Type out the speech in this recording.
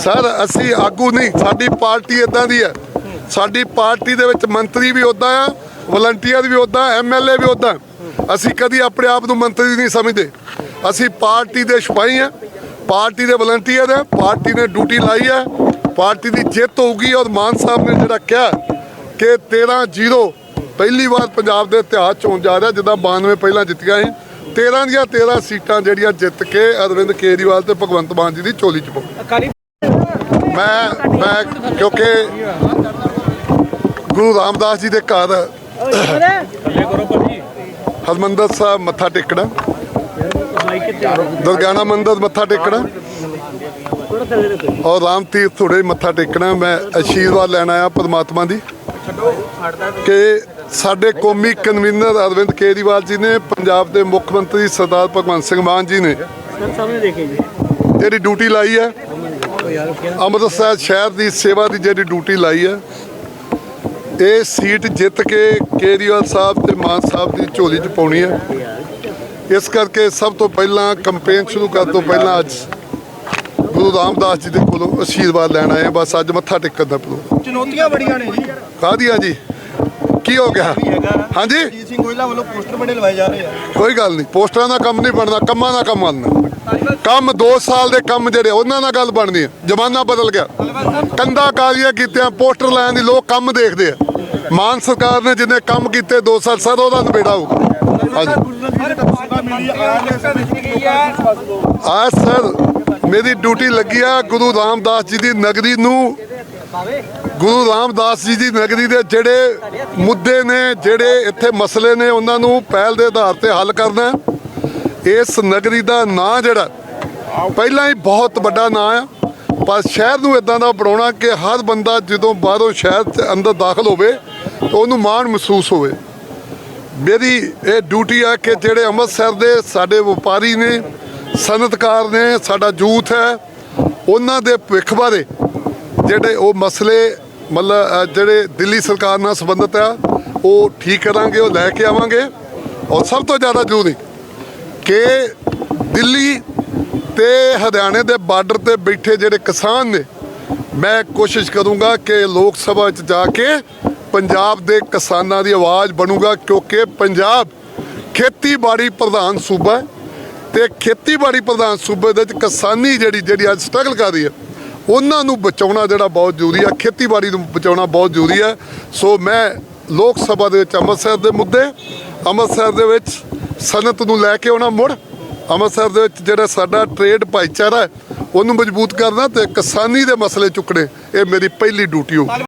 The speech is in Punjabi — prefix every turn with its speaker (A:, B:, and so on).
A: ਸਰ, ਅਸੀਂ ਆਗੂ ਨਹੀਂ, ਸਾਡੀ ਪਾਰਟੀ ਇਦਾਂ ਦੀ ਹੈ। ਸਾਡੀ ਪਾਰਟੀ ਦੇ ਵਿੱਚ ਮੰਤਰੀ ਵੀ ਉਦਾਂ ਆ, ਵਲੰਟੀਅਰ ਵੀ ਉਦਾਂ ਐਮਐਲਏ ਵੀ ਉਦਾਂ ਅਸੀਂ ਕਦੀ ਆਪਣੇ ਆਪ ਨੂੰ ਮੰਤਰੀ ਨਹੀਂ ਸਮਝਦੇ। ਅਸੀਂ ਪਾਰਟੀ ਦੇ ਸਿਪਾਹੀ ਆ, ਪਾਰਟੀ ਦੇ ਵਲੰਟੀਅਰ ਆ, ਪਾਰਟੀ ਨੇ ਡਿਊਟੀ ਲਾਈ ਹੈ ਪਾਰਟੀ ਦੀ ਜਿੱਤ ਹੋਊਗੀ ਔਰ ਮਾਨ ਸਾਹਿਬ ਨੇ ਜਿਹੜਾ ਕਿਹਾ ਕਿ 13-0 ਪਹਿਲੀ ਵਾਰ ਪੰਜਾਬ ਦੇ ਇਤਿਹਾਸ ਚ ਹੋਣ ਜਾ ਰਿਹਾ, ਜਿੱਦਾਂ 92 ਪਹਿਲਾਂ ਜਿੱਤੀਆਂ ਸੀ। 13 ਦੀਆਂ 13 ਸੀਟਾਂ ਜਿਹੜੀਆਂ ਜਿੱਤ ਕੇ ਅਰਵਿੰਦ ਕੇਜਰੀਵਾਲ ਤੇ ਭਗਵੰਤ ਮਾਨ ਜੀ ਦੀ ਚੋਲੀ ਚ ਪਾਉ ਮੈਂ ਮੈਂ ਕਿਉਂਕਿ ਗੁਰੂ ਰਾਮਦਾਸ ਜੀ ਦੇ ਘਰ ਹਰਮੰਦਰ ਸਾਹਿਬ ਮੱਥਾ ਟੇਕਣਾ। ਦੁਰਗਿਆਨਾ ਮੰਦਿਰ ਮੱਥਾ ਟੇਕਣਾ। ਔਰ ਰਾਮ ਤੀਰਥ ਥੋੜੇ ਮੱਥਾ ਟੇਕਣਾ। ਮੈਂ ਆਸ਼ੀਰਵਾਦ ਲੈਣ ਆਇਆ ਪਰਮਾਤਮਾ ਦੀ ਕਿ ਸਾਡੇ ਕੌਮੀ ਕਨਵੀਨਰ ਅਰਵਿੰਦ ਕੇਜਰੀਵਾਲ ਜੀ ਨੇ ਪੰਜਾਬ ਦੇ ਮੁੱਖ ਮੰਤਰੀ ਸਰਦਾਰ ਭਗਵੰਤ ਸਿੰਘ ਮਾਨ ਜੀ ਨੇ
B: ਸਾਹਮਣੇ ਦੇਖੇ ਜੀ।
A: ਜਿਹੜੀ ਡਿਊਟੀ ਲਾਈ ਹੈ। ਅੰਮ੍ਰਿਤਸਰ ਸ਼ਹਿਰ ਦੀ ਸੇਵਾ ਦੀ ਜਿਹੜੀ ਡਿਊਟੀ ਲਾਈ ਹੈ ਇਹ ਸੀਟ ਜਿੱਤ ਕੇ ਕੇਜਰੀਵਾਲ ਸਾਹਿਬ ਤੇ ਮਾਨ ਸਾਹਿਬ ਦੀ ਝੋਲੀ 'ਚ ਪਾਉਣੀ ਹੈ। ਇਸ ਕਰਕੇ ਸਭ ਤੋਂ ਪਹਿਲਾਂ ਕੰਪੇਨ ਸ਼ੁਰੂ ਕਰਨ ਤੋਂ ਪਹਿਲਾਂ ਅੱਜ ਗੁਰੂ ਰਾਮਦਾਸ ਜੀ ਦੇ ਕੋਲੋਂ ਆਸ਼ੀਰਵਾਦ ਲੈਣ ਆਏ। ਬਸ ਅੱਜ ਮੱਥਾ ਟੇਕਣ ਦਾ ਪ੍ਰੋਗਰਾਮ।
C: ਚੁਣੌਤੀਆਂ ਬੜੀਆਂ ਨੇ ਜੀ।
A: ਕਾਹਦੀਆਂ ਜੀ? ਕੀ ਹੋ ਗਿਆ? ਹਾਂਜੀ?
C: ਜੀ ਸਿੰਘ ਗੋਇਲਾ ਵੱਲੋਂ ਪੋਸਟਰ ਬਣੇ ਲਵਾਏ ਜਾ ਰਹੇ ਆ।
A: ਕੋਈ ਗੱਲ ਨਹੀਂ ਪੋਸਟਰਾਂ ਦਾ ਕੰਮ ਨਹੀਂ ਬਣਦਾ ਕੰਮਾਂ ਦਾ ਕੰਮ ਬਣਨਾ। ਕੰਮ 2 ਸਾਲ ਦੇ ਕੰਮ ਜਿਹੜੇ ਉਹਨਾਂ ਨਾਲ ਗੱਲ ਬਣਦੀ ਹੈ ਜ਼ਮਾਨਾ ਬਦਲ ਗਿਆ। ਕੰਦਾ ਕਾਲੀਆਂ ਕੀਤਿਆਂ ਪੋਸਟਰ ਲਾਉਣ ਦੀ ਲੋਕ ਕੰਮ ਦੇਖਦੇ ਆ। ਮਾਨ ਸਰਕਾਰ ਨੇ ਜਿਹਨੇ ਕੰਮ ਕੀਤੇ 2 ਸਾਲ ਸਰ ਉਹਦਾ ਨਿਬੇੜਾ ਹੋਊਗਾ। ਹਾਂਜੀ। ਆ ਸਰ ਮੇਰੀ ਡਿਊਟੀ ਲੱਗੀ ਆ ਗੁਰੂ ਰਾਮਦਾਸ ਜੀ ਦੀ ਨਗਰੀ ਨੂੰ ਗੁਰੂ ਰਾਮਦਾਸ ਜੀ ਦੀ ਨਗਰੀ ਦੇ ਜਿਹੜੇ ਮੁੱਦੇ ਨੇ, ਜਿਹੜੇ ਇੱਥੇ ਮਸਲੇ ਨੇ, ਉਹਨਾਂ ਨੂੰ ਪਹਿਲ ਦੇ ਆਧਾਰ ਤੇ ਹੱਲ ਕਰਨਾ ਇਸ ਨਗਰੀ ਦਾ ਨਾਂ ਜਿਹੜਾ, ਪਹਿਲਾਂ ਹੀ ਬਹੁਤ ਵੱਡਾ ਨਾਂ ਆ, ਪਰ ਸ਼ਹਿਰ ਨੂੰ ਇਦਾਂ ਦਾ ਬਣਾਉਣਾ ਕਿ ਹਰ ਬੰਦਾ ਜਦੋਂ ਬਾਹਰੋਂ ਸ਼ਹਿਰ ਦੇ ਅੰਦਰ ਦਾਖਲ ਹੋਵੇ, ਤਾਂ ਉਹਨੂੰ ਮਾਣ ਮਹਿਸੂਸ ਹੋਵੇ। ਮੇਰੀ ਇਹ ਡਿਊਟੀ ਆ ਕਿ ਜਿਹੜੇ ਅੰਮ੍ਰਿਤਸਰ ਦੇ ਸਾਡੇ ਵਪਾਰੀ ਨੇ ਸਨਅਤਕਾਰ ਨੇ, ਸਾਡਾ ਯੂਥ ਹੈ, ਉਹਨਾਂ ਦੇ ਭਵਿੱਖ ਬਾਰੇ ਜਿਹੜੇ ਉਹ ਮਸਲੇ, ਮਤਲਬ ਜਿਹੜੇ ਦਿੱਲੀ ਸਰਕਾਰ ਨਾਲ ਸੰਬੰਧਿਤ ਆ, ਉਹ ਠੀਕ ਕਰਾਂਗੇ, ਉਹ ਲੈ ਕੇ ਆਵਾਂਗੇ। ਔਰ ਸਭ ਤੋਂ ਜ਼ਿਆਦਾ ਜ਼ਰੂਰੀ ਕਿ ਦਿੱਲੀ ਤੇ ਹਰਿਆਣੇ ਦੇ ਬਾਰਡਰ ਤੇ ਬੈਠੇ ਜਿਹੜੇ ਕਿਸਾਨ ਨੇ, ਮੈਂ ਕੋਸ਼ਿਸ਼ ਕਰੂੰਗਾ ਕਿ ਲੋਕ ਸਭਾ ਵਿੱਚ ਜਾ ਕੇ ਪੰਜਾਬ ਦੇ ਕਿਸਾਨਾਂ ਦੀ ਆਵਾਜ਼ ਬਣੂਗਾ, ਕਿਉਂਕਿ ਪੰਜਾਬ ਖੇਤੀਬਾੜੀ ਪ੍ਰਧਾਨ ਸੂਬਾ ਹੈ ਤੇ ਖੇਤੀਬਾੜੀ ਪ੍ਰਧਾਨ ਸੂਬੇ ਦੇ ਵਿੱਚ ਕਿਸਾਨੀ ਜਿਹੜੀ ਜਿਹੜੀ ਅੱਜ ਸਟਰਗਲ ਕਰ ਰਹੀ ਹੈ ਉਹਨਾਂ ਨੂੰ ਬਚਾਉਣਾ ਜਿਹੜਾ ਬਹੁਤ ਜ਼ਰੂਰੀ ਹੈ ਖੇਤੀਬਾੜੀ ਨੂੰ ਬਚਾਉਣਾ ਬਹੁਤ ਜ਼ਰੂਰੀ ਹੈ ਸੋ ਮੈਂ ਲੋਕ ਸਭਾ ਦੇ ਵਿੱਚ ਅੰਮ੍ਰਿਤਸਰ ਦੇ ਮੁੱਦੇ, ਅੰਮ੍ਰਿਤਸਰ ਦੇ ਵਿੱਚ ਸਨਅਤ ਨੂੰ ਲੈ ਕੇ ਆਉਣਾ ਮੁੜ, ਅੰਮ੍ਰਿਤਸਰ ਦੇ ਵਿੱਚ ਜਿਹੜਾ ਸਾਡਾ ਟ੍ਰੇਡ ਭਾਈਚਾਰਾ ਉਹਨੂੰ ਮਜ਼ਬੂਤ ਕਰਨਾ ਤੇ ਕਿਸਾਨੀ ਦੇ ਮਸਲੇ ਚੁੱਕਣੇ, ਇਹ ਮੇਰੀ ਪਹਿਲੀ ਡਿਊਟੀ ਹੋਊ